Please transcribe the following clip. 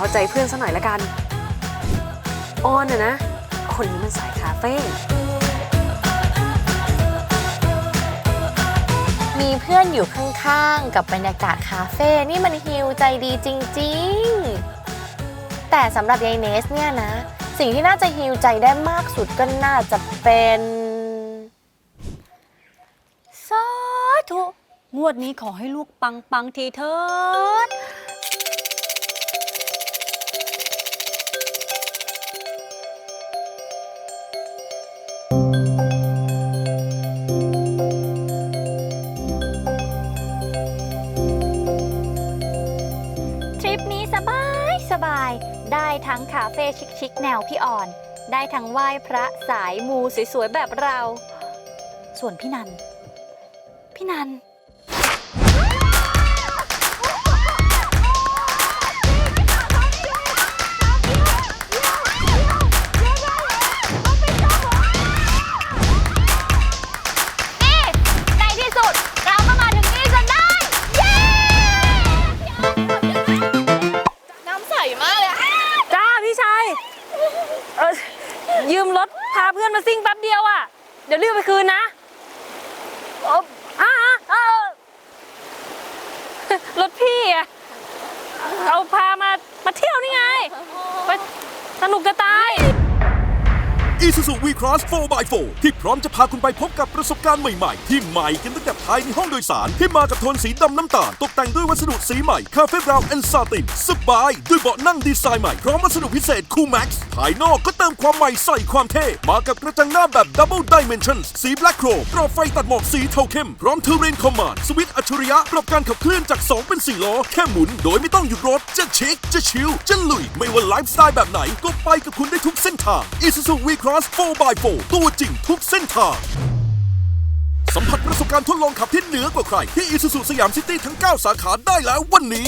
เอาใจเพื่อนซะหน่อยละกันออนน่ะนะ คนนี้มันสายคาเฟ่มีเพื่อนอยู่ข้างๆ กับบรรยากาศคาเฟ่นี่มันฮิวใจดีจริงๆ แต่สำหรับยายเนสเนี่ยนะ สิ่งที่น่าจะฮิวใจได้มากสุดก็น่าจะเป็นสาธุงวดนี้ขอให้ลูกปังปังๆทีเถิด สบาย ได้ทั้งคาเฟ่ชิคๆแนวพี่อ่อน ได้ทั้งไหว้พระสายมูสวยๆแบบเรา ส่วนพี่นัน พี่นัน ยืมรถพาเพื่อนมาซิ่งแป๊บเดียวอะ เดี๋ยวรีบไปคืนนะอออ่าอ่าอรถพี่อะ เอาพามามาเที่ยวนี่ไง ไปสนุกจะตาย Isuzu V-Cross 4x4 ที่พร้อมจะพาคุณไปพบกับประสบการณ์ใหม่ๆ ที่ใหม่กันตั้งแต่ภายในห้องโดยสาร ที่มากับโทนสีดำน้ำตาล ตกแต่งด้วยวัสดุสีใหม่คาเฟ่บราวน์แอนด์ซาตินสบาย ด้วยเบาะนั่งดีไซน์ใหม่ พร้อมวัสดุพิเศษคูลแม็กซ์ภายนอกก็เติมความใหม่ใส่ความเท่ มากับกระจังหน้าแบบ Double Dimension สีแบล็คโครกรอบไฟตัดหมอกสีเทาเข้ม พร้อมเทเรนคอมมานด์สวิตช์อัจฉริยะปรับการขับเคลื่อนจาก 2 เป็น 4 ล้อ แค่หมุน โดยไม่ต้องหยุดรถจะชิคจะชิลจะลุยไม่ว่าไลฟ์สไตล์แบบไหนก็ไปกับคุณได้ทุกเส้นทาง Isuzu V-Cross 4x4 ตัวจริงทุกเส้นทาง สัมผัสประสบการณ์ทดลองขับที่เหนือกว่าใคร ที่ Isuzu สยามซิตี้ทั้ง 9 สาขาได้แล้ววันนี้